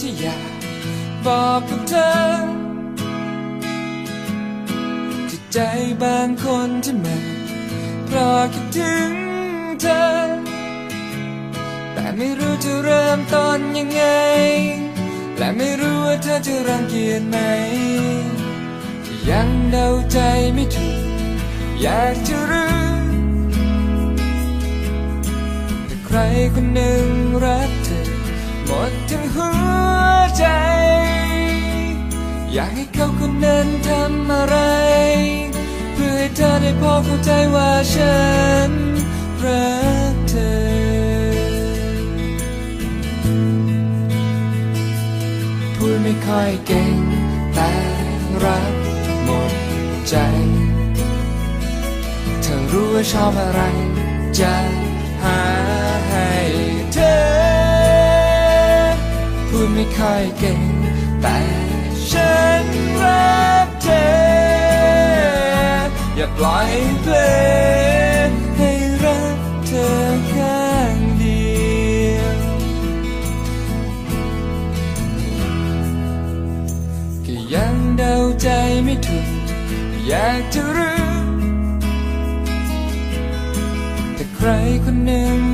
ที่อยากบอกกับเธอที่ใจบางคนที่มันเพราะคิดถึงเธอ แต่ไม่รู้จะเริ่มต้นยังไง และไม่รู้ว่าเธอจะรังเกียจไหม ยังเดาใจไม่ถูก อยากจะรู้แต่ใครคนหนึ่งรัก ทั้งหัวใจ อยากให้เขาคนนั้นทำอะไร เพื่อให้เธอได้พอเข้าใจว่าฉันรักเธอพูดไม่ค่อยเก่งแต่รักหมดใจ เธอรู้ว่าชอบอะไรจะหา ดไม่ค่อยเก่ง แต่ฉันรักเธอ อย่าปล่อยเพลงให้รักเธอข้างเดียวก็ยังเดาใจไม่ถูก อยากจะรู้แต่ใครคนหนึ่ง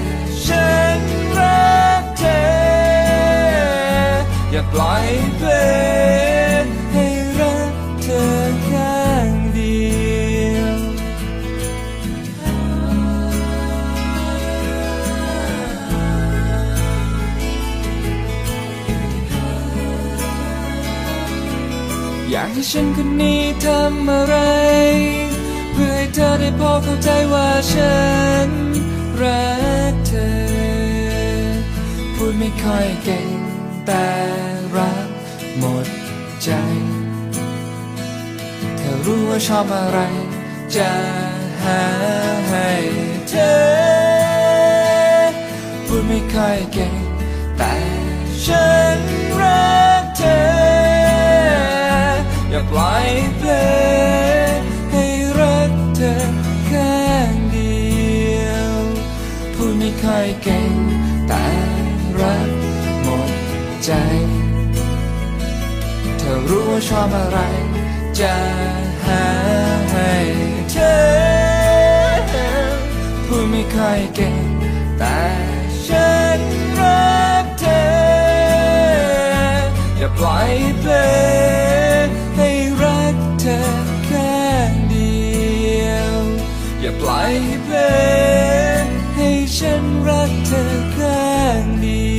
ฉันรักเธอ อย่าปล่อยเพลงให้รักเธอข้างเดียว อยากให้ฉันคนนี้ทำอะไร เพื่อให้เธอได้พอเข้าใจว่าฉัน รักเธอ พูดไม่ค่อยเก่งแต่รักหมดใจ เธอรู้ว่าชอบอะไร จะหาให้เธอ พูดไม่ค่อยเก่งแต่ฉันรักเธอ อย่าปล่อย เก่ง แต่รักหมดใจ เธอรู้ว่าชอบอะไร จะหาให้เธอพูดไม่ค่อยเก่ง แต่ฉันรักเธอ อย่าปล่อยเพลงให้รักเธอข้างเดียว อย่าปล่อยเพลง ฉันรักเธอข้างเดียว